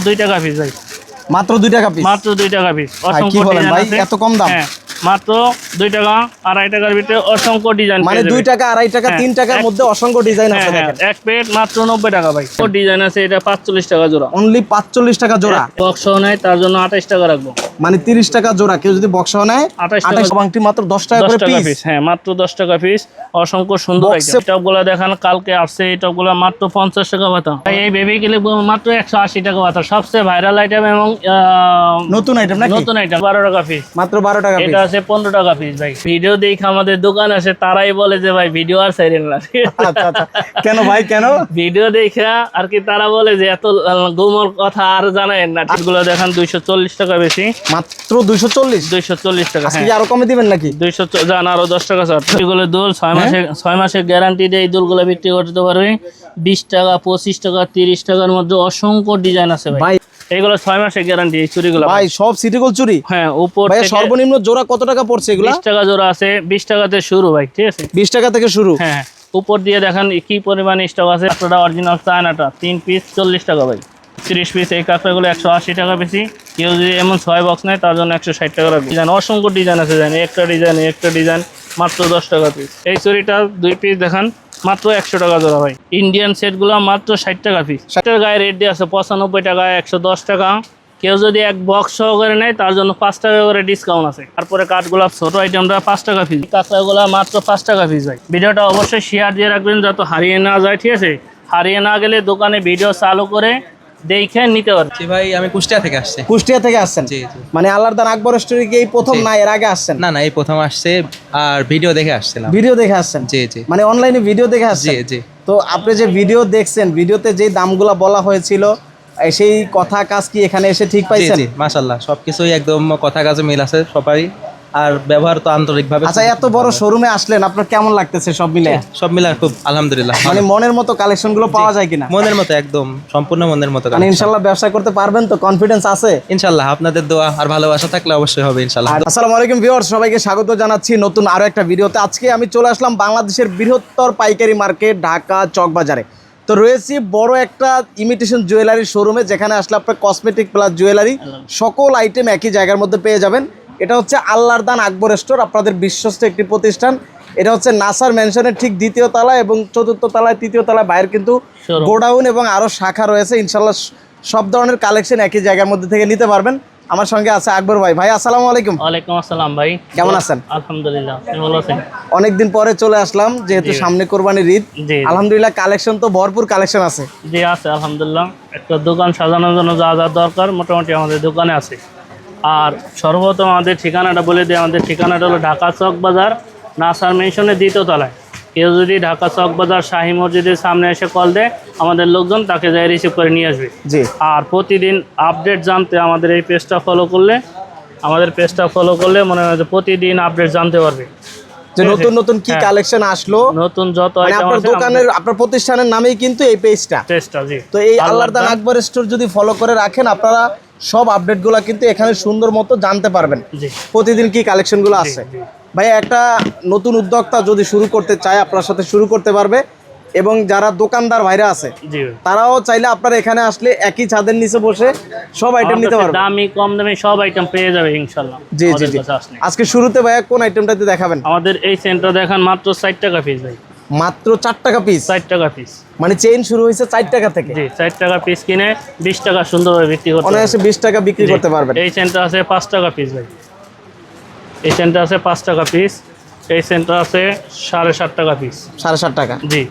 দুই টাকা পিস ভাই। মাত্র দুই টাকা পিস মাত্র দুই টাকা পিস কি বলেন ভাই? এত কম দাম? হ্যাঁ। মাত্র দুই টাকা আড়াই টাকার ভিতরে অসংখ্য ডিজাইন মানে দুই টাকা আড়াই টাকা হ্যাঁ, তিন টাকার মধ্যে অসংখ্য ডিজাইন আছে হ্যাঁ এক প্লেট মাত্র নব্বই টাকা ভাই। ডিজাইন আছে এটা পাঁচচল্লিশ টাকা জোড়া। অনলি পাঁচচল্লিশ টাকা জোড়া। বক্স নেয় তার জন্য আঠাইশ টাকা রাখব। মানে তিরিশ টাকা জোড়া কেউ যদি বক্স নেয় 28 বাংটি মাত্র দশ টাকা করে পিস হ্যাঁ মাত্র দশ টাকা পিস অসংখ্য সুন্দর টপগুলো দেখান কালকে আসছে এই টপগুলো মাত্র পঞ্চাশ টাকা ভাই এই বেবি গেলে মাত্র একশো আশি টাকা বাতা সবচেয়ে ভাইরাল আইটেম এবং নতুন আইটেম নতুন আইটেম বারো টাকা পিস মাত্র বারো টাকা এটা আছে পনেরো টাকা পিস ভাই। ভিডিও দেখে আমাদের দোকান আছে তারাই বলে যে ভাই ভিডিও আর সাইরেন না। আচ্ছা আচ্ছা। কেন ভাই কেন? ভিডিও দেখে আর কি তারা বলে যে এত গুমর কথা আর জানায় না। গুলো দেখান দুইশো চল্লিশ টাকা বেশি। মাত্র দুইশো চল্লিশ? দুইশো চল্লিশ টাকা হ্যাঁ। আরও কমে দিবেন নাকি? দুইশো জান আরও দশ টাকা স্যার এগুলো দোল ছয় মাসে ছয় মাসের গ্যারান্টি দিয়ে এই দোলগুলো বিক্রি করতে পারবে। বিশ টাকা পঁচিশ টাকা তিরিশ টাকার মধ্যে অসংখ্য ডিজাইন আছে ভাই এগুলো ছয় মাসের গ্যারান্টি এই ভাই সব সিটি গোল চুরি হ্যাঁ উপর ভাই সর্বনিম্ন জোড়া কত টাকা পড়ছে এগুলা? বিশ টাকা জোড়া আছে বিশ টাকাতে শুরু ভাই ঠিক আছে? বিশ টাকা থেকে শুরু? হ্যাঁ হ্যাঁ। উপর দিয়ে দেখেন কি পরিমাণ স্টক আছে? আপনারা অরিজিনাল চায়নাটা তিন পিস চল্লিশ টাকা ভাই। তিরিশ পিস এই কাঁকড়াগুলো একশো আশি টাকা বেশি। কেউ যদি এমন ছয় বক্স নেয় তার জন্য একশো ষাট টাকা রাখবে ডিজাইন অসংখ্য ডিজাইন আছে জানি একটা ডিজাইন একটা ডিজাইন মাত্র দশ টাকা পিস এই চুরিটা দুই পিস দেখান। মাত্র একশো টাকা জোড়া ভাই। ইন্ডিয়ান সেটগুলো মাত্র ষাট টাকা পিস ষাটের গায়ে রেট দিয়ে আছে পঁচানব্বই টাকা, একশো দশ টাকা। কেউ যদি এক বক্স সহকারে নেয়, তার জন্য পাঁচ টাকা করে ডিসকাউন্ট আছে। তারপরে কাঠগোলাপ ছোট আইটেমটা পাঁচ টাকা পিস কাঁকড়াগুলা মাত্র পাঁচ টাকা পিস হয় ভিডিওটা অবশ্যই শেয়ার দিয়ে রাখবেন, যত হারিয়ে না যায়, ঠিক আছে? হারিয়ে না গেলে দোকানে ভিডিও চালু করে দেখে নিতে পারবে জি ভাই আমি কুষ্টিয়া থেকে আসছি। কুষ্টিয়া থেকে আসছেন? জি জি। মানে আল্লাহর দান আকবর স্টোরি কি এই প্রথম না এর আগে আসছেন? না না এই প্রথম আসছে আর ভিডিও দেখে আসছিলাম। ভিডিও দেখে আসছেন? জি জি। মানে অনলাইনে ভিডিও দেখে জি আসছেন? জি তো আপনি যে ভিডিও দেখছেন ভিডিওতে যে দামগুলা বলা হয়েছিল সেই কথা কাজ কি এখানে এসে ঠিক জি পাইছেন? জি মাশাল্লাহ সবকিছুই একদম কথা কাজে মিল আছে সবারই। আর ব্যবহার তো আন্তরিকভাবে আচ্ছা এত বড় শোরুমে আসলেন আপনার কেমন লাগতেছে সব মিলে? সব মিলে খুব আলহামদুলিল্লাহ মানে মনের মতো কালেকশনগুলো পাওয়া যায় কিনা? মনের মতো একদম সম্পূর্ণ মনের মতো মানে ইনশাল্লাহ ব্যবসা করতে পারবেন তো কনফিডেন্স আছে? ইনশাল্লাহ আপনাদের দোয়া আর ভালোবাসা থাকলে অবশ্যই হবে ইনশাল্লাহ। আসসালামু আলাইকুম ভিউয়ার্স সবাইকে স্বাগত জানাচ্ছি নতুন আরও একটা ভিডিওতে। আজকে আমি চলে আসলাম বাংলাদেশের বৃহত্তর পাইকারি মার্কেট ঢাকা চকবাজারে। তো রয়েছি বড় একটা ইমিটেশন জুয়েলারি শোরুমে যেখানে আসলে আপনার কসমেটিক প্লাস জুয়েলারি সকল আইটেম একই জায়গার মধ্যে পেয়ে যাবেন। এটা হচ্ছে আল্লাহর দান আকবর স্টোর আপনাদের বিশ্বস্ত একটি প্রতিষ্ঠান। এটা হচ্ছে নাসার ম্যানশনের ঠিক দ্বিতীয় তলায় এবং চতুর্থ তলায় তৃতীয় তলায় বাইরে কিন্তু গোডাউন এবং আরও শাখা রয়েছে। ইনশাল্লাহ সব ধরনের কালেকশন একই জায়গার মধ্যে থেকে নিতে পারবেন। আমার সঙ্গে আছে আকবর ভাই। ভাই আসসালামু আলাইকুম। ওয়ালাইকুম আসসালাম ভাই। কেমন আছেন? আলহামদুলিল্লাহ ভালো আছেন? অনেকদিন পরে চলে আসলাম যেহেতু সামনে কোরবানির ঈদ। আলহামদুলিল্লাহ কালেকশন তো ভরপুর কালেকশন আছে। জি আছে আলহামদুলিল্লাহ। একটা দোকান সাজানোর জন্য যা যা দরকার মোটামুটি আমাদের দোকানে আছে। আর সর্বপ্রথম আমাদের ঠিকানাটা বলে দিই আমাদের ঠিকানাটা হলো ঢাকা চক বাজার নাসার মেনশনের দ্বিতীয় তলায়। কেউ যদি ঢাকা চক বাজার শাহী মসজিদের সামনে এসে কল দেয় আমাদের লোকজন তাকে যাই রিসিভ করে নিয়ে আসবে। জি। আর প্রতিদিন আপডেট জানতে আমাদের এই পেজটা ফলো করলে আমাদের পেজটা ফলো করলে মনে হয় যে প্রতিদিন আপডেট জানতে পারবে। যে নতুন নতুন কি হ্যাঁ। কালেকশন আসলো নতুন যত মানে আপনার দোকানের আপনার প্রতিষ্ঠানের নামেই কিন্তু এই পেজটা পেজটা জি। তো এই আল্লাহর দান আকবর স্টোর যদি ফলো করে রাখেন আপনারা সব আপডেটগুলো কিন্তু এখানে সুন্দর মতো জানতে পারবেন। প্রতিদিন কি কালেকশনগুলো আছে? ভাই একটা নতুন উদ্যোক্তা যদি শুরু করতে চায় আপনার সাথে শুরু করতে পারবে। এবং যারা দোকানদার ভাইরা আছে তারাও চাইলে আপনারা এখানে আসলে একই ছাদের নিচে বসে সব আইটেম নিতে পারবে দামি কম দামি সব আইটেম পেয়ে যাবে ইনশাল্লাহ। জি জি জি। আজকে শুরুতে ভাইয়া কোন আইটেমটাতে দেখাবেন? আমাদের এই সেন্টার দেখান মাত্র ষাট টাকা পিস ভাই। মাত্র চার টাকা পিস ষাট টাকা পিস মানে চেইন শুরু হয়েছে চার টাকা থেকে? জি ষাট টাকা পিস কিনে বিশ টাকা সুন্দরভাবে বিক্রি করতে অনায়াসে পারবেন। বিশ টাকা বিক্রি করতে পারবেন। এই সেন্টার আছে পাঁচ টাকা পিস ভাই। এই সেন্টার আছে পাঁচ টাকা পিস এই সেন্টার আছে সাড়ে সাত টাকা পিস সাড়ে সাত টাকা। জি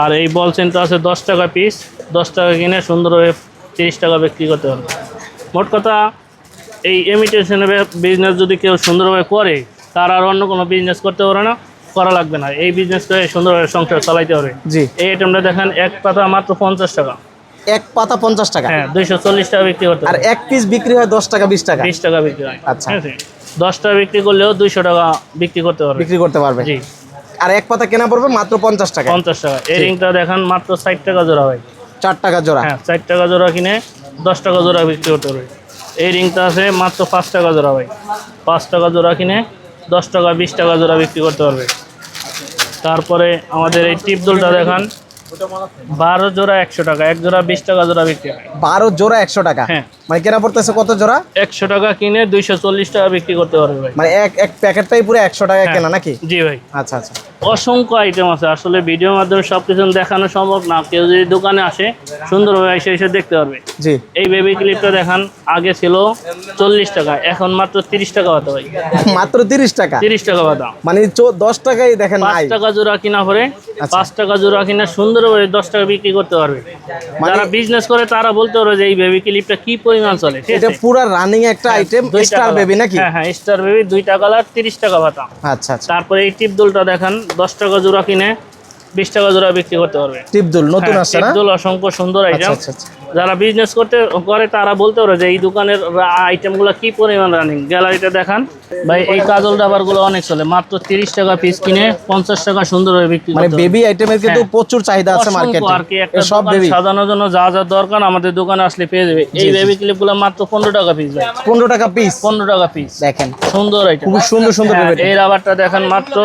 আর এই বল সেন্টার আছে দশ টাকা পিস দশ টাকা কিনে সুন্দরভাবে তিরিশ টাকা বিক্রি করতে পারবে মোট কথা এই ইমিটেশনের বিজনেস যদি কেউ সুন্দরভাবে করে তার আর অন্য কোনো বিজনেস করতে পারে না। করা লাগবে না। এই বিজনেস করে সুন্দরভাবে সংসার চালাইতে হবে। জি। এই আইটেমটা দেখেন এক পাতা মাত্র পঞ্চাশ টাকা। এক পাতা পঞ্চাশ টাকা। হ্যাঁ দুইশো চল্লিশ টাকা বিক্রি করতে আর এক পিস বিক্রি হয় দশ টাকা বিশ টাকা। বিশ টাকা বিক্রি হয়। আচ্ছা। দশ টাকা বিক্রি করলেও দুইশো টাকা বিক্রি করতে পারবে বিক্রি করতে পারবে। জি। আর এক পাতা কেনা পড়বে মাত্র পঞ্চাশ টাকা। পঞ্চাশ টাকা। এই রিংটা দেখান মাত্র ষাট টাকা জোড়া হয়। চার টাকা জোড়া। হ্যাঁ ষাট টাকা জোড়া কিনে দশ টাকা জোড়া বিক্রি করতে পারবে। এই রিংটা আছে মাত্র পাঁচ টাকা জোড়া ভাই। পাঁচ টাকা জোড়া কিনে দশ টাকা বিশ টাকা জোড়া বিক্রি করতে পারবে। তারপরে আমাদের এই টিপ দোলটা দেখান। বারো জোড়া একশো টাকা এক জোড়া বিশ টাকা জোড়া বিক্রি হয়। বারো জোড়া একশো টাকা। হ্যাঁ। মানে কেনা পড়তেছে কত জোড়া? একশো টাকা কিনে দুইশো চল্লিশ টাকা বিক্রি করতে পারবে ভাই। মানে এক এক প্যাকেটটাই পুরো একশো টাকা হ্যাঁ। কেনা নাকি? জি ভাই। আচ্ছা আচ্ছা। অসংখ্য আইটেম আছে। আসলে ভিডিওর মাধ্যমে সব কিছু দেখানো সম্ভব না। কেউ যদি দোকানে আসে সুন্দরভাবে এসে এসে দেখতে পারবে। জি। এই বেবি ক্লিপটা দেখান আগে ছিল চল্লিশ টাকা এখন মাত্র তিরিশ টাকা পাতা ভাই। মাত্র তিরিশ টাকা? তিরিশ টাকা পাতা মানে দশ টাকাই দেখেন পাঁচ টাকা জোড়া কিনা পরে আচ্ছা। পাঁচ টাকা জোড়া কিনা সুন্দরভাবে দশ টাকা বিক্রি করতে পারবে। মানে- যারা বিজনেস করে তারা বলতে পারবে যে এই বেবি ক্লিপটা কি পরিমাণ চলে এটা পুরো রানিং একটা আইটেম স্টার বেবি নাকি? হ্যাঁ হ্যাঁ স্টার বেবি দুইটা কালার তিরিশ টাকা ভাতা। আচ্ছা আচ্ছা। তারপরে এই টিপ দুলটা দেখেন দশ টাকা জোড়া কিনে বিশ টাকা জোড়া বিক্রি করতে পারবে। টিপদুল নতুন হ্যাঁ, আসছে না? টিপ দুল অসংখ্য সুন্দর আইটেম আচ্ছা আচ্ছা। যারা বিজনেস করতে করে তারা বলতে পারে যে এই দোকানের আইটেমগুলো কি পরিমাণ রানিং গ্যালারিতে দেখান। ভাই এই কাজল ডাবারগুলো অনেক চলে। মাত্র তিরিশ টাকা পিস কিনে পঞ্চাশ টাকা সুন্দরভাবে বিক্রি মানে বেবি আইটেমের কিন্তু হ্যাঁ। প্রচুর চাহিদা আছে মার্কেটে আর কি। একটা সব বেবি সাজানোর জন্য যা যা দরকার আমাদের দোকানে আসলে পেয়ে যাবে। এই বেবি ক্লিপগুলো মাত্র পনেরো টাকা পিস ভাই। পনেরো টাকা পিস পনেরো টাকা পিস দেখেন। সুন্দর আইটেম খুব সুন্দর সুন্দর হ্যাঁ, বেবি এই রাবারটা দেখেন মাত্র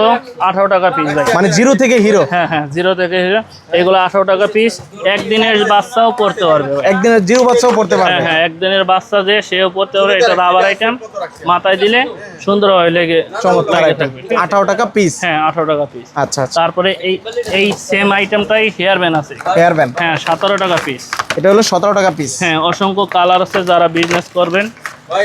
আঠারো টাকা পিস ভাই। মানে জিরো থেকে হিরো হ্যাঁ। হ্যাঁ জিরো থেকে এগুলো আঠারো টাকা পিস একদিনের বাচ্চাও পড়তে পারবে একদিনের জিরো বাচ্চাও পড়তে হ্যাঁ পারবে। হ্যাঁ একদিনের বাচ্চা যে সেও পড়তে পারবে। এটা রাবার আইটেম মাথায় দিলে সুন্দরভাবে লেগে চমৎকার? আঠারো টাকা পিস হ্যাঁ আঠারো টাকা পিস আচ্ছা আচ্ছা। তারপরে এই এই সেম আইটেমটাই হেয়ার ব্যান আছে। হেয়ার ব্যান্ড হ্যাঁ সতেরো টাকা পিস এটা হলো সতেরো টাকা পিস হ্যাঁ অসংখ্য কালার আছে যারা বিজনেস করবেন।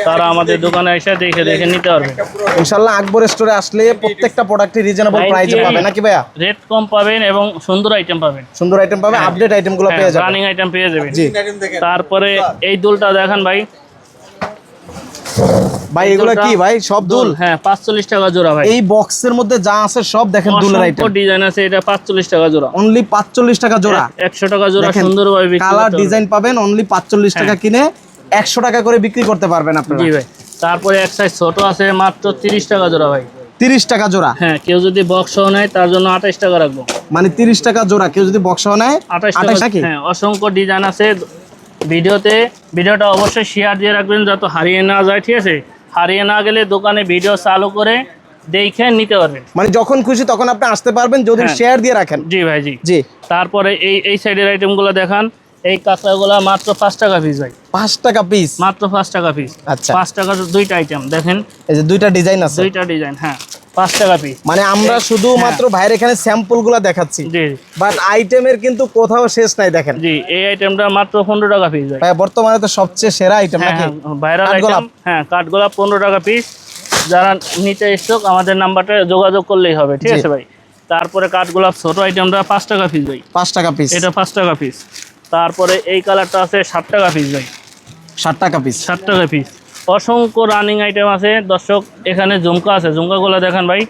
তারা আমাদের দোকানে এসে দেখে দেখে নিতে পারবে। ইনশাল্লাহ আকবর স্টোরে আসলে প্রত্যেকটা প্রোডাক্টই রিজনেবল প্রাইসে পাবে নাকি ভাইয়া? রেট কম পাবেন এবং সুন্দর আইটেম পাবেন। সুন্দর আইটেম পাবে আপডেট আইটেমগুলো পেয়ে যাবে রানিং আইটেম পেয়ে যাবেন। জি। তারপরে এই দুলটা দেখান ভাই। ভাই এগুলো কি ভাই? সব দুল? হ্যাঁ পাঁচচল্লিশ টাকা জোড়া ভাই। এই বক্সের মধ্যে যা আছে সব দেখেন দুলের আইটেম অসংখ্য ডিজাইন আছে এটা পাঁচচল্লিশ টাকা জোড়া। অনলি পাঁচচল্লিশ টাকা জোড়া। একশো টাকা জোড়া সুন্দরভাবে বিক্রি কালার ডিজাইন পাবেন অনলি পাঁচচল্লিশ টাকা কিনে একশো টাকা করে বিক্রি করতে পারবেন আপনারা। জি ভাই। তারপরে এক সাইজ ছোট আছে মাত্র তিরিশ টাকা জোড়া ভাই। তিরিশ টাকা জোড়া? হ্যাঁ কেউ যদি বক্স নেয় তার জন্য আঠাইশ টাকা রাখব। মানে তিরিশ টাকা জোড়া কেউ যদি বক্স নেয় আঠাশ টাকা হ্যাঁ অসংখ্য ডিজাইন আছে। ভিডিওতে ভিডিওটা অবশ্যই শেয়ার দিয়ে রাখবেন যত হারিয়ে না যায় ঠিক আছে? হারিয়ে না গেলে দোকানে ভিডিও চালু করে দেখে নিতে পারবেন। মানে যখন খুশি তখন আপনি আসতে পারবেন যদি হ্যাঁ। শেয়ার দিয়ে রাখেন। জি ভাই জি। জি। তারপরে এই এই সাইডের আইটেমগুলো দেখান। এই কাঁকড়াগুলো মাত্র পাঁচ টাকা পিস ভাই। পাঁচ টাকা পিস মাত্র পাঁচ টাকা পিস আচ্ছা। পাঁচ টাকা দুইটা আইটেম দেখেন। এই যে দুইটা ডিজাইন আছে? দুইটা ডিজাইন হ্যাঁ পাঁচ টাকা পিস মানে আমরা শুধুমাত্র ভাইয়ের এখানে স্যাম্পলগুলা দেখাচ্ছি। বাট আইটেমের কিন্তু কোথাও শেষ নাই দেখেন। জি এই আইটেমটা মাত্র পনেরো টাকা পিস ভাই। বর্তমানে তো সবচেয়ে সেরা আইটেম হ্যাঁ নাকি? হ্যাঁ ভাইরাল কাঠগোলাপ? আইটেম হ্যাঁ কাঠগোলাপ পনেরো টাকা পিস যারা নিতে ইচ্ছুক আমাদের নাম্বারটা যোগাযোগ করলেই হবে ঠিক আছে ভাই? তারপরে কাঠগোলাপ ছোট আইটেমটা পাঁচ টাকা পিস ভাই। পাঁচ টাকা পিস এটা পাঁচ টাকা পিস তারপরে এই কালারটা আছে ষাট টাকা পিস ভাই। ষাট টাকা পিস ষাট টাকা পিস অসংখ্য রানিং আইটেম আছে। দর্শক এখানে ঝুমকা আছে। ঝুমকাগুলো দেখেন ভাই।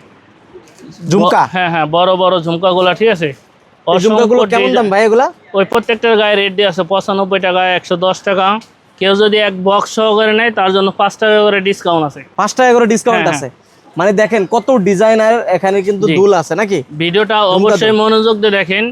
ঝুমকা? হ্যাঁ হ্যাঁ বড় বড় ঝুমকাগুলো ঠিক আছে? ঝুমকাগুলো কেমন দাম ভাই এগুলা? ওই প্রত্যেকটার গায়ে রেট দিয়ে আছে পঁচানব্বই টাকা একশো দশ টাকা। কেউ যদি এক বক্স সহকারে নেয় তার জন্য পাঁচ টাকা করে ডিসকাউন্ট আছে। পাঁচ টাকা করে ডিসকাউন্ট হ্যাঁ, আছে। মানে দেখেন কত ডিজাইনার এখানে কিন্তু। দুল আছে নাকি? ভিডিওটা অবশ্যই মনোযোগ দিয়ে দেখেন।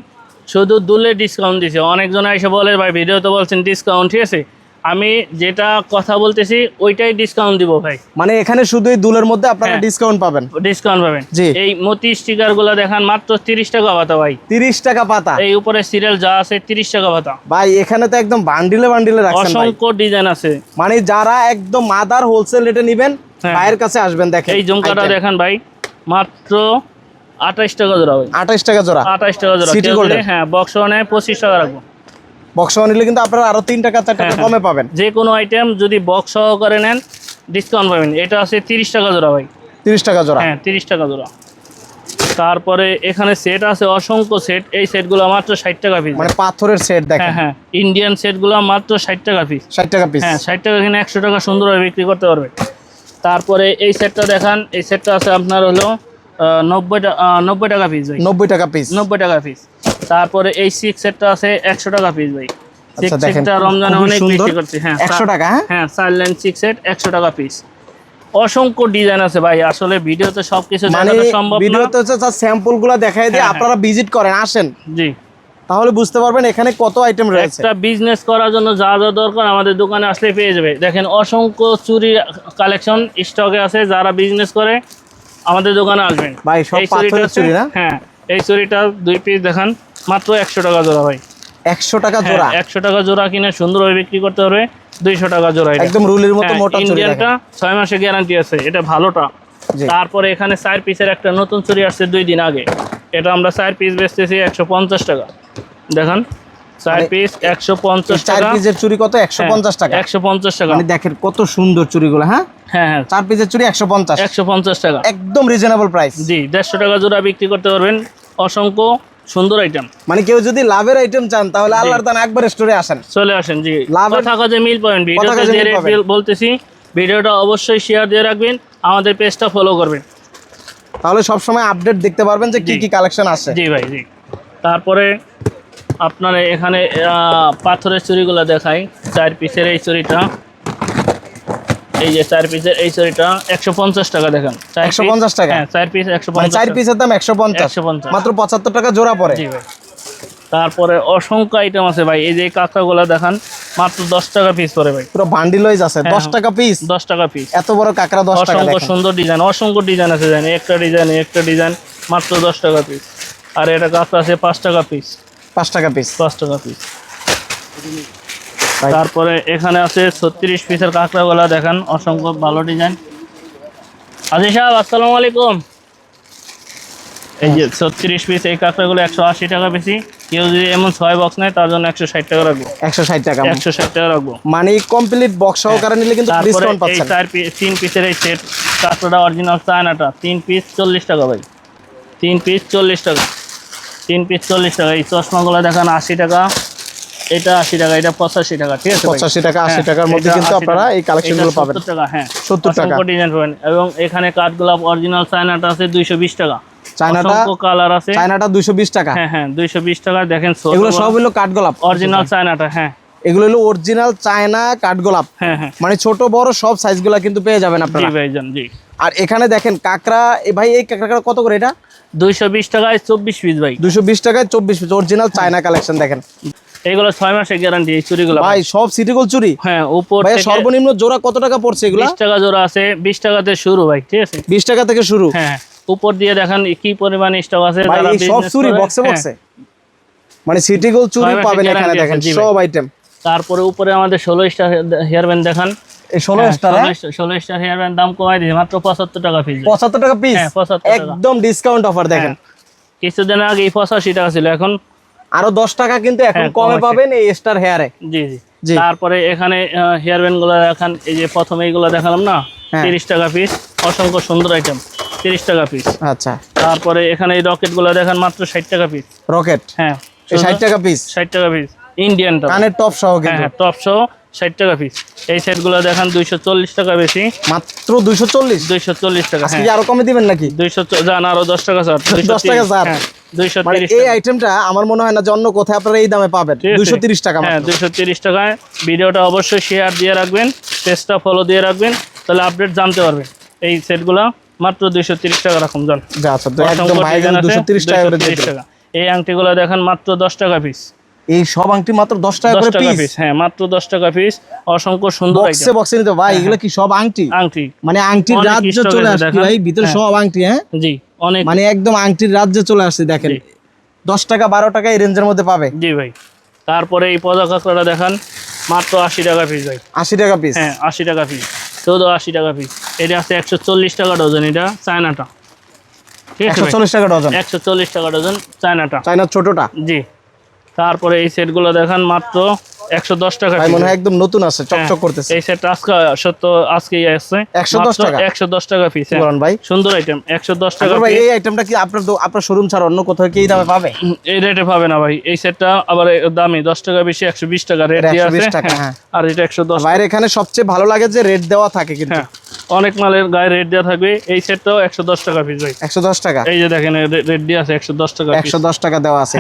শুধু দুলে ডিসকাউন্ট দিছে। অনেকজন এসে বলে ভাই ভিডিওতে বলছেন ডিসকাউন্ট ঠিক আছে? আমি যেটা কথা বলতেছি ওইটাই ডিসকাউন্ট দিব ভাই। মানে এখানে শুধু এই দুলের মধ্যে আপনারা হ্যাঁ। ডিসকাউন্ট পাবেন। ডিসকাউন্ট পাবেন। জি। এই মতি স্টিকারগুলো দেখান মাত্র তিরিশ টাকা পাতা ভাই। তিরিশ টাকা পাতা। এই উপরে সিরিয়াল যা আছে তিরিশ টাকা পাতা। ভাই এখানে তো একদম বান্ডিলে বান্ডিলে রাখছেন ভাই। অসংখ্য ডিজাইন আছে। মানে যারা একদম মাদার হোলসেল রেটে নেবেন হ্যাঁ। ভাইয়ের কাছে আসবেন দেখেন। এই ঝুমকাটা দেখেন ভাই। মাত্র আঠাইশ টাকা জোড়া ভাই। আঠাশ টাকা জোড়া। আঠাইশ টাকা জোড়া। যদি- এর? হ্যাঁ বক্স নেয় পঁচিশ টাকা রাখব। বক্স নিলে কিন্তু আপনারা আরও তিন টাকা চার টাকা হ্যাঁ, কমে পাবেন। যে কোনো আইটেম যদি বক্স সহকারে নেন ডিসকাউন্ট পাবেন। এটা আছে তিরিশ টাকা জোড়া ভাই। তিরিশ টাকা জোড়া। হ্যাঁ তিরিশ টাকা জোড়া। তারপরে এখানে সেট আছে অসংখ্য সেট এই সেটগুলো মাত্র ষাট টাকা পিস মানে পাথরের সেট হ্যাঁ দেখেন হ্যাঁ ইন্ডিয়ান সেটগুলো মাত্র ষাট টাকা পিস ষাট টাকা পিস হ্যাঁ ষাট টাকা কিনে একশো টাকা সুন্দরভাবে বিক্রি করতে পারবে। তারপরে এই সেটটা দেখান। এই সেটটা আছে আপনার হলো আহ, নব্বই টাকা পিস ভাই। নব্বই টাকা পিস নব্বই টাকা পিস তারপরে এই সিক্স সেটটা আছে একশো টাকা পিস ভাই। আচ্ছা সিক্স সেটটা রমজানে অনেক। বেশি করছে। হ্যাঁ একশো টাকা হ্যাঁ? হ্যাঁ সাইলেন্ট সিক্স সেট একশো টাকা পিস অসংখ্য ডিজাইন আছে ভাই। আসলে ভিডিওতে সব কিছু মানে দেখানো সম্ভব না। ভিডিওতে হচ্ছে স্যাম্পলগুলো দেখাই দিয়ে হ্যাঁ, আপনারা ভিজিট করেন আসেন। জি। তাহলে বুঝতে পারবেন এখানে কত আইটেম রয়েছে। একটা বিজনেস করার জন্য যা যা দরকার আমাদের দোকানে আসলে পেয়ে যাবে। দেখেন অসংখ্য চুরি কালেকশন স্টকে আছে যারা বিজনেস করে আমাদের দোকানে আসবেন। ভাই, সব পাথরের চুড়িটা চুড়ি না? হ্যাঁ এই চুরিটা দুই পিস দেখান মাত্র একশো টাকা জোড়া ভাই। একশো টাকা জোড়া? একশো টাকা জোড়া কিনে সুন্দরভাবে বিক্রি করতে পারবে দুইশো টাকা জোড়া এটা। একদম রুলের মতো হ্যাঁ, মোটা চুরি ইন্ডিয়ানটা ছয় মাসের গ্যারান্টি আছে এটা ভালোটা। তারপরে এখানে চার পিসের একটা নতুন চুরি আসছে দুই দিন আগে। এটা আমরা চার পিস বেচতেছি একশো পঞ্চাশ টাকা। দেখেন। চার মানে পিস চার পিসের চুরি কত? একশো পঞ্চাশ টাকা। একশো পঞ্চাশ টাকা। মানে দেখেন কত সুন্দর চুরিগুলো হ্যাঁ? হ্যাঁ হ্যাঁ। চার পিসের চুরি একশো পঞ্চাশ। একশো পঞ্চাশ টাকা। একদম রিজনেবল প্রাইস জি দেড়শো টাকা জোড়া বিক্রি করতে পারবেন। অসংখ্য সুন্দর আইটেম মানে কেউ যদি লাভের আইটেম চান তাহলে আল্লাহর দান একবার স্টোরে আসেন। চলে আসেন জি। লাভের- কথা কাজে মিল পয়েন্ট যে রেট বলতেছি ভিডিওটা অবশ্যই শেয়ার দিয়ে রাখবেন আমাদের পেজটা ফলো করবেন। তাহলে সব সময় আপডেট দেখতে পারবেন যে কি কি কালেকশন আছে জি ভাই জি। তারপরে আপনার এখানে পাথরের চুরিগুলো দেখাই চার পিসের এই চুরিটা এই যে চার পিসের এই চুরিটা একশো পঞ্চাশ টাকা দেখেন। 150 piece- টাকা? হ্যাঁ চার পিস একশো মানে পঞ্চাশ চার পিসের দাম একশো পঞ্চাশ। 150 মাত্র পঁচাত্তর টাকা জোড়া পড়ে। জি ভাই। তারপরে অসংখ্য আইটেম আছে ভাই। এই যে কাঁকড়াগুলো দেখান মাত্র দশ টাকা পিস পড়ে ভাই। পুরো বান্ডিল হ্যাঁ, দশ টাকা পিস দশ টাকা পিস এত বড় কাঁকড়া দশ টাকা অসংখ্য সুন্দর ডিজাইন অসংখ্য ডিজাইন আছে জানি। একটা ডিজাইন একটা ডিজাইন মাত্র দশ টাকা পিস আর এটা কাঁকড়া আছে পাঁচ টাকা পিস পাঁচ টাকা পিস পাঁচ টাকা পিস তারপরে এখানে আছে ছত্রিশ পিসের কাঁকড়াগুলা দেখান অসংখ্য ভালো ডিজাইন আজি সাহেব আসসালামু আলাইকুম। এই যে ছত্রিশ পিস এই কাঁকড়াগুলো একশো আশি টাকা বেশি কেউ যদি এমন ছয় বক্স নেয় তার জন্য একশো ষাট টাকা রাখব। একশো ষাট টাকা। একশো ষাট টাকা রাখব। মানে কমপ্লিট বক্স সহকারে নিলে কিন্তু ডিসকাউন্ট পাচ্ছেন। চার পিস তিন পিসের এই সেট কাঁকড়াটা অরিজিনাল চায়নাটা। তিন পিস চল্লিশ টাকা ভাই। তিন পিস চল্লিশ টাকা। তিন পিস চল্লিশ টাকা। এই চশমাগুলো দেখান আশি টাকা। এটা আশি টাকা এটা পঁচাশি টাকা ঠিক আছে পঁচাশি টাকা আশি হ্যাঁ, টাকার মধ্যে কিন্তু আপনারা এই কালেকশনগুলো পাবেন। 70 টাকা হ্যাঁ। 70 টাকা। ডিজাইন পাবেন এবং এখানে কাঠগোলাপ অরিজিনাল চায়নাটা আছে দুইশো বিশ টাকা। চায়নাটা কালার আছে। চায়নাটা দুইশো বিশ টাকা। হ্যাঁ হ্যাঁ দুইশো বিশ টাকা দেখেন এগুলো সব হলো কাঠগোলাপ। অরিজিনাল চায়নাটা হ্যাঁ। এগুলো হলো অরিজিনাল চায়না কাঠগোলাপ। হ্যাঁ হ্যাঁ। মানে ছোট বড় সব সাইজগুলো কিন্তু পেয়ে যাবেন জি আপনারা। ভাইজান জি। আর এখানে দেখেন কাঁকড়া ভাই এই কাঁকড়া কত করে এটা? দুইশো বিশ টাকায় চব্বিশ পিস ভাই। দুশো বিশ টাকায় চব্বিশ পিস অরিজিনাল চায়না কালেকশন দেখেন। এগুলো ছয় মাসের গ্যারান্টি এই চুরিগুলো ভাই সব সিটি গোল চুরি হ্যাঁ উপর ভাই সর্বনিম্ন জোড়া কত টাকা পড়ছে এগুলো? বিশ টাকা জোড়া আছে বিশ টাকাতে শুরু ভাই ঠিক আছে? বিশ টাকা থেকে শুরু? হ্যাঁ উপর দিয়ে দেখেন কি পরিমাণ স্টক আছে যারা সব চুরি বক্সে। বক্সে মানে সিটি গোল চুরি পাবেন এখানে দেখেন। সব আইটেম তারপরে উপরে আমাদের ষোলো স্টার হেয়ার ব্যান্ড দেখান। এই ষোলো হ্যাঁ, স্টার? ষোলো স্টার- হেয়ার ব্যান্ড দাম কমাই দিয়েছে মাত্র পঁচাত্তর টাকা পিস পঁচাত্তর টাকা পিস হ্যাঁ, 75 টাকা। একদম ডিসকাউন্ট অফার দেখেন। কিছুদিন আগে এই পঁচাশি টাকা ছিল এখন আরও টাকা কিন্তু এখন হ্যাঁ, কমে পাবেন এই স্টার হেয়ারে জি জি। জি। তারপরে এখানে হেয়ার ব্যান্ডগুলো দেখান এই যে প্রথমে এইগুলো দেখালাম না? হ্যাঁ। তিরিশ টাকা পিস অসংখ্য সুন্দর আইটেম তিরিশ টাকা পিস আচ্ছা। তারপরে এখানে এই রকেটগুলো দেখেন মাত্র ষাট টাকা পিস রকেট হ্যাঁ এই ষাট টাকা পিস ষাট টাকা পিস ইন্ডিয়ানটা কানের টপ সহ হ্যাঁ কিন্তু। হ্যাঁ টপ সহ। ষাট টাকা পিস এই সেটগুলো দেখান দুইশো চল্লিশ টাকা বেশি। মাত্র দুইশো চল্লিশ? দুইশো চল্লিশ টাকা হ্যাঁ। আরও কমে দিবেন নাকি? দুইশো জান আরও দশ টাকা স্যার 10 টাকা। দুইশো মানে এই আইটেমটা আমার মনে হয় না যে অন্য কোথায় আপনারা এই দামে পাবেন। দুইশো তিরিশ টাকা হ্যাঁ। দুইশো তিরিশ টাকায়। ভিডিওটা অবশ্যই শেয়ার দিয়ে রাখবেন পেজটা ফলো দিয়ে রাখবেন তাহলে আপডেট জানতে পারবেন। এই সেটগুলো মাত্র দুইশো তিরিশ টাকা রাখুন জান আচ্ছা আছে, তিরিশ টাকা করে 230 দিয়ে দিবেন। টাকা। এই আংটিগুলো দেখেন মাত্র দশ টাকা পিস এই সব আংটি মাত্র দশ টাকা করে পিস হ্যাঁ মাত্র দশ টাকা পিস অসংখ্য সুন্দর বক্সে বক্সে নিতে ভাই এগুলো কি সব আংটি? আংটি। মানে আংটির রাজ্য চলে আসছে ভাই ভিতরে হ্যাঁ। সব আংটি হ্যাঁ? জি অনেক মানে একদম আংটির রাজ্যে চলে আসছে দেখেন। দশ টাকা বারো টাকা এই রেঞ্জের মধ্যে পাবে। জি ভাই। তারপরে এই পদা কাঁকড়াটা দেখান। মাত্র আশি টাকা পিস ভাই। আশি টাকা পিস হ্যাঁ আশি টাকা পিস চৌদ্দ আশি টাকা পিস এটা আছে একশো চল্লিশ টাকা ডজন এটা চায়নাটা। ঠিক আছে একশো চল্লিশ টাকা ডজন একশো চল্লিশ টাকা ডজন চায়নাটা। চাইনার ছোটটা। জি। তারপরে এই সেটগুলো দেখান মাত্র একশো দশ টাকা মনে হয় একদম নতুন আছে চকচক হ্যাঁ, করতেছে। এই সেট আজকে সত্য আজকেই আসছে। 110 টাকা? একশো দশ টাকা পিস কি ভাই। সুন্দর আইটেম একশো দশ টাকা ভাই এই আইটেমটা কি আপনার আপনার শোরুম ছাড়া অন্য কোথাও কি দামে পাবে? এই রেটে পাবে না ভাই। এই সেটটা আবার দামি দশ টাকা বেশি একশো বিশ টাকা রেট দিয়ে আছে হ্যাঁ। হ্যাঁ। আর এটা একশো দশ এখানে সবচেয়ে ভালো লাগে যে রেট দেওয়া থাকে কিন্তু। হ্যাঁ অনেক মালের গায়ে রেট দেওয়া থাকবে। এই সেটটাও একশো দশ টাকা পিস ভাই। একশো দশ টাকা? এই যে দেখেন রেট দিয়ে আছে একশো দশ টাকা একশো দশ টাকা দেওয়া আছে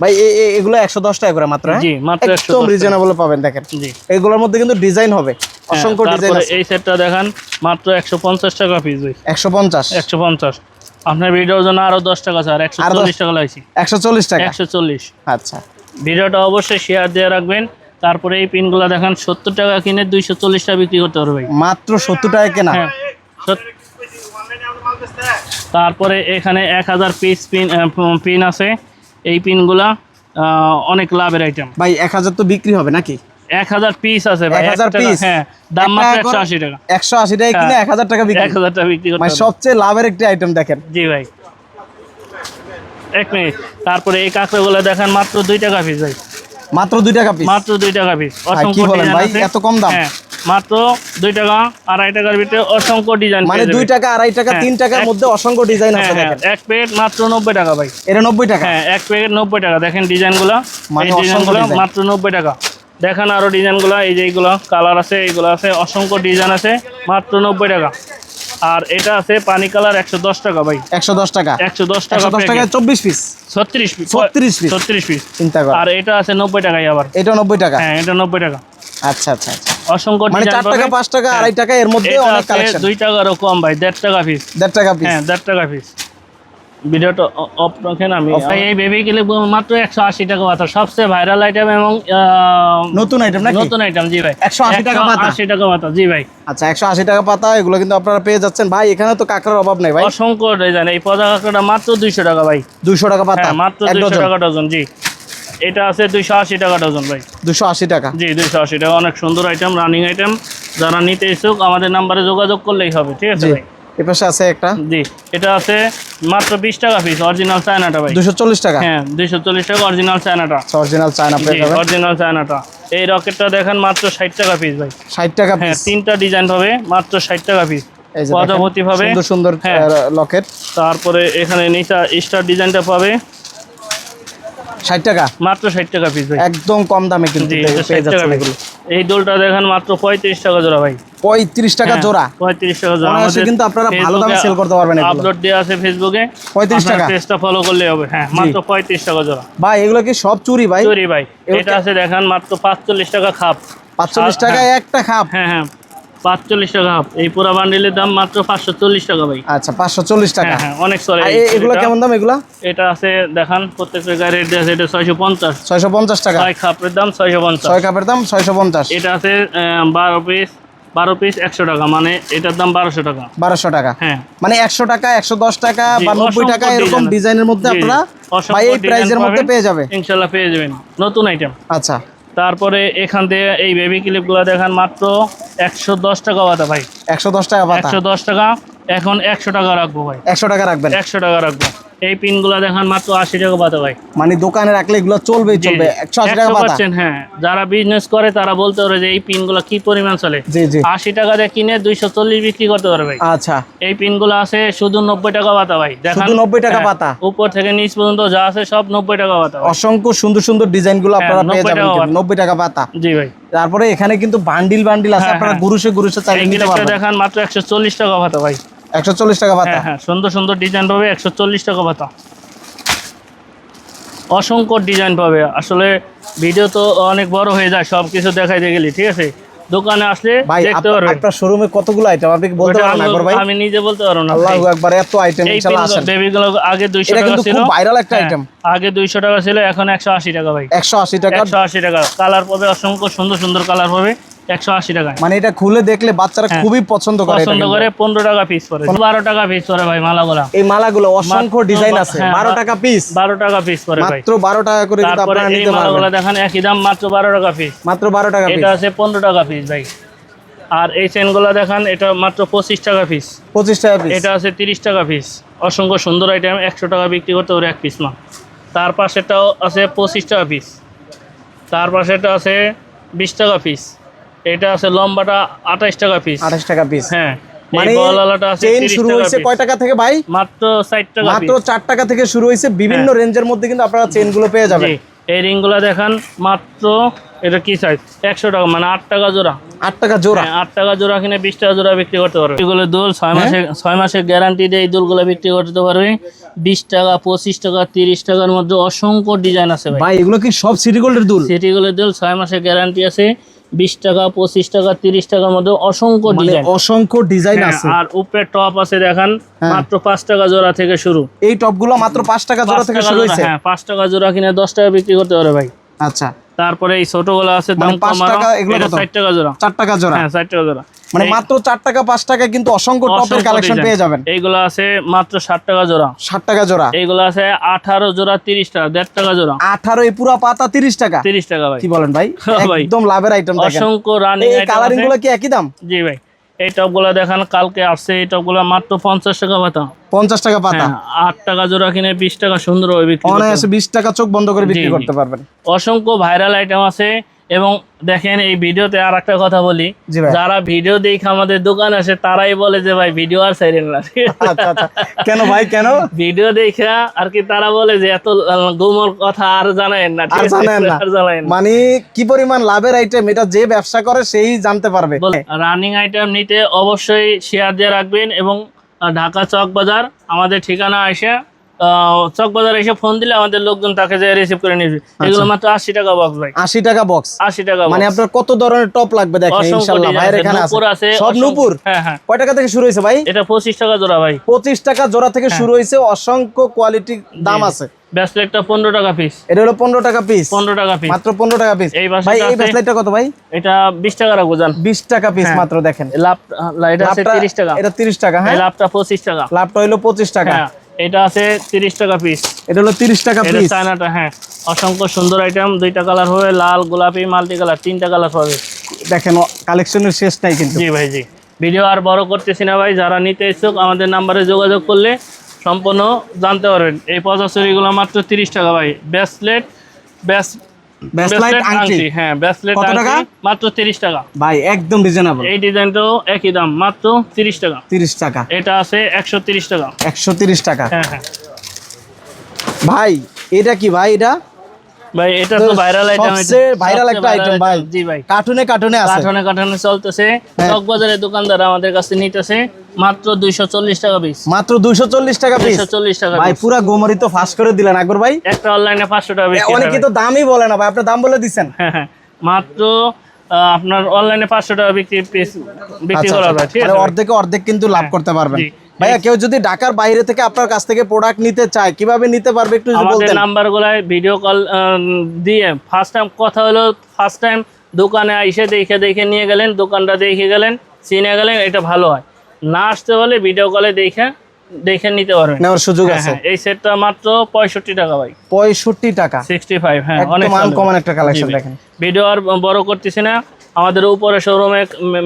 ভাই এগুলো একশো দশ টাকা করে মাত্র হ্যাঁ? জি, মাত্র 110 একদম রিজনেবল পাবেন দেখেন। এগুলোর মধ্যে কিন্তু ডিজাইন হবে। অসংখ্য হ্যাঁ, ডিজাইন তারপরে এই সেটটা দেখান মাত্র একশো পঞ্চাশ টাকা পিস একশো পঞ্চাশ। একশো পঞ্চাশ। আপনার ভিডিওর জন্য আরও দশ টাকা স্যার একশো চল্লিশ টাকা লাগছে একশো চল্লিশ টাকা? একশো চল্লিশ। আচ্ছা। ভিডিওটা অবশ্যই শেয়ার দিয়ে রাখবেন। তারপরে এই পিনগুলো দেখান সত্তর টাকা কিনে দুইশো চল্লিশ টাকা বিক্রি করতে পারবে মাত্র সত্তর টাকা কেনা। হ্যাঁ তারপরে এখানে এক হাজার পিস পিন পিন আছে। এই পিনগুলা অনেক লাভের আইটেম ভাই এক হাজার তো বিক্রি হবে নাকি? এক হাজার পিস আছে ভাই এক হাজার একটা- হ্যাঁ দাম মাত্র একশো আশি টাকা। একশো আশি টাকা কিনে হ্যাঁ। এক হাজার টাকা বিক্রি। এক হাজার টাকা বিক্রি মানে সবচেয়ে লাভের একটি আইটেম দেখেন। জি ভাই। এক মিনিট তারপরে এই কাঁকড়াগুলো দেখেন মাত্র দুই টাকা পিস ভাই। মাত্র দুই টাকা পিস মাত্র দুই টাকা পিস কি অসংখ্য বলেন ভাই? এত কম দাম? হ্যাঁ। মাত্র দুই টাকা আড়াই টাকার ভিতরে অসংখ্য ডিজাইন মানে দুই টাকা আড়াই টাকা হ্যাঁ, তিন টাকার মধ্যে অসংখ্য ডিজাইন আছে দেখেন। এক প্যাকেট মাত্র নব্বই টাকা ভাই। এটা নব্বই টাকা? হ্যাঁ এক প্যাকেট নব্বই টাকা। দেখেন ডিজাইনগুলো মানে ডিজাইনগুলো মাত্র নব্বই টাকা। দেখেন আরও ডিজাইনগুলো এই যে এইগুলো কালার আছে এইগুলো আছে অসংখ্য ডিজাইন আছে মাত্র নব্বই টাকা। আর এটা আছে পানি কালার একশো দশ টাকা ভাই। একশো দশ টাকা। একশো দশ টাকা দশ টাকা চব্বিশ পিস ছত্রিশ পিস 36 piece। ছত্রিশ পিস চিন্তা আর এটা আছে নব্বই টাকাই আবার। এটা নব্বই টাকা? হ্যাঁ এটা নব্বই টাকা। আচ্ছা আচ্ছা আচ্ছা। অসংখ্য মানে টাকা। টাকা হ্যাঁ। আড়াই টাকা এর মধ্যে অনেক কালেকশন দুই টাকারও কম ভাই দেড় টাকা পিস দেড় টাকা পিস হ্যাঁ দেড় টাকা পিস ভিডিওটা অফ রাখেন আমি। এই বেবি কিলে মাত্র একশো আশি টাকা পাতা সবচেয়ে ভাইরাল আইটেম এবং নতুন আইটেম নাকি? নতুন আইটেম জি ভাই। 180 টাকা পাতা? টাকা পাতা জি ভাই। আচ্ছা একশো আশি টাকা পাতা এগুলো কিন্তু আপনারা পেয়ে যাচ্ছেন। ভাই এখানে তো কাঁকড়ার অভাব নাই ভাই। অসংখ্য ডিজাইন এই পদা কাঁকড়াটা মাত্র দুইশো টাকা ভাই। দুইশো টাকা পাতা। হ্যাঁ মাত্র এক দুইশো ডজন। টাকা ডজন জি। এটা আছে দুইশো আশি টাকা ডজন ভাই। দুশো আশি টাকা। জি দুইশো আশি টাকা অনেক সুন্দর আইটেম রানিং আইটেম যারা নিতে ইচ্ছুক আমাদের নাম্বারে যোগাযোগ করলেই হবে ঠিক আছে ভাই? এ পাশে আছে একটা। জি এটা আছে মাত্র বিশ টাকা পিস অরিজিনাল চায়নাটা ভাই। টাকা। হ্যাঁ টাকা অরিজিনাল চায়নাটা। অরিজিনাল চায়না পেয়ে যাবেন অরিজিনাল চায়নাটা। এই রকেটটা দেখেন মাত্র ষাট টাকা পিস ভাই। ষাট টাকা হ্যাঁ তিনটা ডিজাইন মাত্র ষাট টাকা পিস প্রজাপতি পাবে সুন্দর সুন্দর হ্যাঁ। লকেট তারপরে এখানে নিচা স্টার ডিজাইনটা পাবে। ষাট টাকা? মাত্র ষাট টাকা পিস ভাই। একদম কম দামে কিন্তু পেয়ে এটা পেয়ে 60 টাকা যাচ্ছেন piece। এগুলো এই দোলটা দেখেন মাত্র পঁয়ত্রিশ টাকা জোড়া ভাই। পঁয়ত্রিশ টাকা হ্যাঁ, জোড়া? পঁয়ত্রিশ টাকা জোড়া। অনায়াসে কিন্তু আপনারা ভালো দামে sell করতে পারবেন এগুলো। আপলোড দেওয়া আছে ফেসবুকে 35 টাকা? পেজটা ফলো করলে হবে। হ্যাঁ মাত্র পঁয়ত্রিশ টাকা জোড়া। ভাই এগুলো কি সব চুরি ভাই? চুরি ভাই। এটা আছে দেখেন মাত্র পাঁচচল্লিশ টাকা খাপ। পাঁচচল্লিশ হ্যাঁ। টাকায় একটা খাপ? হ্যাঁ হ্যাঁ। পাঁচচল্লিশ টাকা খাপ এই পুরা বান্ডিলের দাম মাত্র পাঁচশো চল্লিশ টাকা ভাই। আচ্ছা পাঁচশো চল্লিশ টাকা। হ্যাঁ হ্যাঁ অনেক চলে এগুলো কেমন দাম এগুলো? এটা আছে দেখান প্রত্যেকটা গাড়ির রেট আছে এটা ছয়শো পঞ্চাশ। ছয়শো পঞ্চাশ টাকা। ছয় খাপের দাম ছয়শো পঞ্চাশ। ছয় কাপের দাম ছয়শো পঞ্চাশ। এটা আছে আহ, বারো পিস বারো পিস একশো টাকা মানে এটার দাম বারোশো টাকা। বারোশো টাকা। হ্যাঁ। মানে একশো টাকা একশো দশ টাকা বা নব্বই টাকা এরকম ডিজাইনের মধ্যে আপনারা এই মধ্যে পেয়ে যাবে ইনশাল্লাহ পেয়ে যাবেন। নতুন আইটেম আচ্ছা। তারপরে এখান দিয়ে এই বেবি ক্লিপ ক্লিপগুলো দেখেন মাত্র একশো দশ টাকা পাতা ভাই। একশো দশ টাকা একশো দশ টাকা এখন একশো টাকা রাখব ভাই। একশো টাকা রাখবেন। একশো টাকা রাখব। এই পিনগুলো দেখান মাত্র আশি টাকা পাতা ভাই। মানে দোকানে রাখলে এগুলো চলবেই জি, চলবে। একশো আশি টাকা পাতা? হ্যাঁ। যারা বিজনেস করে তারা বলতে পারে যে এই পিনগুলো কি পরিমাণ চলে? জি জি। আশি টাকা দিয়ে কিনে দুইশো চল্লিশ বিক্রি করতে পারে ভাই আচ্ছা। এই পিনগুলো আছে শুধু নব্বই টাকা পাতা ভাই। দেখান। 90 টাকা হ্যাঁ, পাতা? উপর থেকে নিচ পর্যন্ত যা আছে সব নব্বই টাকা পাতা অসংখ্য সুন্দর সুন্দর ডিজাইনগুলো আপনারা হ্যাঁ, পেয়ে যাবেন। নব্বই টাকা পাতা। জি ভাই। তারপরে এখানে কিন্তু বান্ডিল বান্ডিল আছে হ্যাঁ, আপনারা হ্যাঁ। গুরুষে নিতে পারবেন। দেখান মাত্র একশো চল্লিশ টাকা পাতা ভাই। একশো চল্লিশ টাকা পাতা। হ্যাঁ হ্যাঁ সুন্দর সুন্দর ডিজাইন পাবে একশো চল্লিশ টাকা পাতা। অসংখ্য ডিজাইন পাবে। আসলে ভিডিও তো অনেক বড় হয়ে যায় সব কিছু দেখাইতে গেলি ঠিক আছে? দোকানে আসলে দেখতে পারবেন আপনার শোরুমে কতগুলো আইটেম আপনি কি বলতে পারবেন একবার ভাই? আমি নিজে বলতে পারব না আল্লাহু ভাই। একবার এত আইটেম ইনশাআল্লাহ আসেন। বেবিগুলো আগে দুইশো এটা টাকা কিন্তু ছিল। খুব ভাইরাল একটা হ্যাঁ, আইটেম আগে দুইশো টাকা ছিল এখন একশো আশি টাকা ভাই। একশো আশি টাকা। একশো আশি টাকা। কালার পাবে অসংখ্য সুন্দর সুন্দর কালার পাবে। একশো আশি টাকায়। মানে এটা খুলে দেখলে বাচ্চারা হ্যাঁ। খুবই পছন্দ করে পছন্দ করে পনেরো টাকা পিস করে। বারো টাকা পিস করে ভাই মালাগুলা। এই মালাগুলো অসংখ্য ডিজাইন আছে। হ্যাঁ, বারো টাকা পিস বারো টাকা পিস করে মাত্র বারো টাকা করে তারপরে এই নিতে মালাগুলা দেখেন একই দাম মাত্র বারো টাকা পিস মাত্র বারো টাকা এটা আছে পনেরো টাকা পিস ভাই। আর এই চেনগুলো দেখান এটা মাত্র পঁচিশ টাকা পিস পঁচিশ টাকা পিস এটা আছে তিরিশ টাকা পিস অসংখ্য সুন্দর আইটেম একশো টাকা বিক্রি করতে পারে এক পিস না তার পাশেটাও আছে পঁচিশ টাকা পিস তার পাশেটা আছে বিশ টাকা পিস এটা আছে লম্বাটা আঠাইশ টাকা পিস আঠাশ টাকা পিস হ্যাঁ মানে এই বলালাটা আছে চেইন 30 শুরু টাকা হয়েছে piece। কয় টাকা থেকে ভাই? মাত্র টাকা মাত্র piece। চার টাকা থেকে শুরু হয়েছে বিভিন্ন হ্যাঁ। রেঞ্জের মধ্যে কিন্তু আপনারা চেইনগুলো পেয়ে যাবেন। এই রিংগুলো দেখান মাত্র এটা কি সাইজ একশো টাকা মানে টাকা জোড়া। টাকা জোড়া। হ্যাঁ, টাকা জোড়া কিনে টাকা জোড়া বিক্রি করতে পারবে। এগুলো দোল ছয় হ্যাঁ? মাসে মাসের গ্যারান্টি দিয়ে এই দোলগুলো বিক্রি করতে পারবে। বিশ টাকা পঁচিশ টাকা তিরিশ টাকার মধ্যে অসংখ্য ডিজাইন আছে ভাই। ভাই এগুলো কি সব সিটি গোল্ডের দুল? সেটিগুলো দোল ছয় মাসের গ্যারান্টি আছে। বিশ টাকা পঁচিশ টাকা তিরিশ টাকার মধ্যে অসংখ্য মানে ডিজাইন অসংখ্য ডিজাইন আছে। আর উপরে টপ আছে দেখান হ্যাঁ। মাত্র পাঁচ টাকা জোড়া থেকে শুরু। এই টপগুলো মাত্র পাঁচ টাকা জোড়া থেকে শুরু হয়েছে? হ্যাঁ পাঁচ টাকা জোড়া কিনে দশ টাকা বিক্রি করতে পারে ভাই। আচ্ছা। তারপরে এই ছোটগুলো আছে দাম মানে কম আরও। এটা 60 টাকা জোড়া। 4 টাকা জোড়া? হ্যাঁ 60 টাকা জোড়া। মানে মাত্র 4 টাকা 5 টাকা কিন্তু অসংখ্য টপের কালেকশন পেয়ে যাবেন। এইগুলো আছে মাত্র 60 টাকা জোড়া। ষাট টাকা জোড়া? এইগুলো আছে 18 জোড়া 30 টাকা 1.5 টাকা জোড়া। আঠারো এই পুরো পাতা তিরিশ টাকা? 30 টাকা ভাই। কি বলেন ভাই? ভাই। একদম লাভের আইটেম দেখেন। অসংখ্য রানিং আইটেম এই কালারিংগুলো কি একই দাম? জি ভাই। এই টপগুলো দেখেন কালকে আসছে এই টপগুলো মাত্র 50 টাকা পাতা। পঞ্চাশ টাকা পাতা? আট টাকা জোড়া কিনে 20 টাকা সুন্দর হবে বিক্রি অনায়াসে বিশ টাকা চোখ বন্ধ করে বিক্রি। করতে পারবেন। অসংখ্য ভাইরাল আইটেম আছে। এবং দেখেন এই ভিডিওতে আর একটা কথা বলি যারা ভিডিও দেখে আমাদের দোকান আসে তারাই বলে যে ভাই ভিডিও আর সাইরেন না। আচ্ছা আচ্ছা। কেন ভাই কেন? ভিডিও দেখে আর কি তারা বলে যে এত গুমর কথা আর জানায়েন না। মানে কি পরিমাণ লাভের আইটেম এটা যে ব্যবসা করে সেই জানতে পারবে। রানিং আইটেম নিতে অবশ্যই শেয়ার দিয়ে রাখবেন এবং ঢাকা চক বাজার আমাদের ঠিকানা এসে আহ, চক বাজার এসে ফোন দিলে আমাদের লোকজন তাকে যে রিসিভ করে নিবে। এগুলো মাত্র আশি টাকা বক্স ভাই। আশি টাকা বক্স আশি টাকা মানে আপনার কত ধরনের টপ লাগবে দেখেন অসংখ্য ভাইয়ের এখানে আছে, আছে সব অসংখ্য- হ্যাঁ হ্যাঁ। কয় টাকা থেকে শুরু হয়েছে ভাই? এটা পঁচিশ টাকা জোড়া ভাই। পঁচিশ টাকা জোড়া থেকে হ্যাঁ। শুরু হয়েছে অসংখ্য কোয়ালিটি দাম আছে। ব্যাসলেটটা পনেরো টাকা পিস এটা হলো পনেরো টাকা পিস পনেরো টাকা পিস মাত্র পনেরো টাকা পিস ভাই এই কত ভাই? এটা বিশ টাকা রাখব জান। বিশ টাকা পিস। মাত্র দেখেন। লাভ এটা আছে লাভটা- তিরিশ টাকা। এটা তিরিশ টাকা হ্যাঁ? লাভটা পঁচিশ টাকা। লাভটা হইল পঁচিশ টাকা। এটা আছে তিরিশ টাকা পিস এটা হলো তিরিশ টাকা এটা পিস চায়নাটা হ্যাঁ। অসংখ্য সুন্দর আইটেম দুইটা কালার হবে লাল গোলাপি মাল্টি কালার তিনটা কালার হবে দেখেন কালেকশনের শেষ নাই কিন্তু। জি ভাই জি। ভিডিও আর বড় করতেছি না ভাই যারা নিতে ইচ্ছুক আমাদের নাম্বারে যোগাযোগ করলে সম্পূর্ণ জানতে পারবেন। এই পঁচাশিগুলো মাত্র তিরিশ টাকা ভাই। ব্যাসলেট ব্যাস ব্যাসলাইট আংটি। হ্যাঁ ব্যাসলেট কত টাকা? মাত্র তিরিশ টাকা। ভাই একদম রিজনেবল এই ডিজাইনটাও একই দাম মাত্র তিরিশ টাকা। তিরিশ টাকা। এটা আছে একশো তিরিশ টাকা। একশো তিরিশ টাকা। হ্যাঁ হ্যাঁ। ভাই এটা কি ভাই এটা? ভাই এটা তো ভাইরাল আইটেম সবচেয়ে viral একটা item ভাই। জি ভাই। কার্টুনে কার্টুনে আছে। কাঠানে কাঠানে চলতেছে। হ্যাঁ। চকবাজারের দোকানদার আমাদের কাছে নিতেছে। মাত্র দুইশো চল্লিশ টাকা পিস মাত্র টাকা পিস ভাই piece। পুরা গোমরি তো ফাঁস করে দিলেন আকবর ভাই। একটা অনলাইনে পাঁচশো টাকা বিক্রি অনেকে তো দামই বলে না ভাই আপনার দাম বলে দিচ্ছেন। মাত্র আপনার অনলাইনে পাঁচশো টাকা বিক্রি পিস বিক্রি করা। যায় ঠিক আছে ভাই? অর্ধেক কিন্তু লাভ করতে পারবেন। ভাইয়া কেউ যদি ঢাকার বাইরে থেকে আপনার কাছ থেকে প্রোডাক্ট নিতে চায় কীভাবে নিতে পারবে একটু যদি বলতেন? নাম্বার গুলায় ভিডিও কল দিয়ে ফার্স্ট টাইম কথা হলো ফার্স্ট টাইম দোকানে এসে দেখে দেখে নিয়ে গেলেন দোকানটা দেখে গেলেন চিনে গেলেন এটা ভালো হয়। না আসতে বলে ভিডিও কলে দেখে দেখে নিতে পারবেন। নেওয়ার সুযোগ হ্যাঁ, আছে। হ্যাঁ, এই সেটটা মাত্র পঁয়ষট্টি টাকা ভাই। পঁয়ষট্টি টাকা। সিক্সটি ফাইভ হ্যাঁ অনেক। আনকমন একটা কালেকশন দেখেন। ভিডিও আর বড় করতেছি না। আমাদের উপরে শোরুমে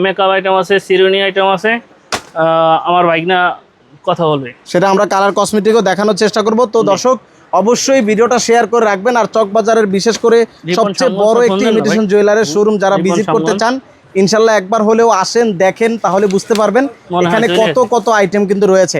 মেকআপ আইটেম আছে সিরুনি আইটেম আছে। আমার ভাইগনা কথা বলবে। সেটা আমরা কালার কসমেটিকও দেখানোর চেষ্টা করব। তো দর্শক অবশ্যই ভিডিওটা শেয়ার করে রাখবেন। আর চকবাজারের বিশেষ করে সবচেয়ে বড় একটি ইমিটেশন জুয়েলারের শোরুম যারা ভিজিট করতে চান ইনশাল্লাহ একবার হলেও আসেন দেখেন তাহলে বুঝতে পারবেন এখানে কত কত আইটেম কিন্তু রয়েছে।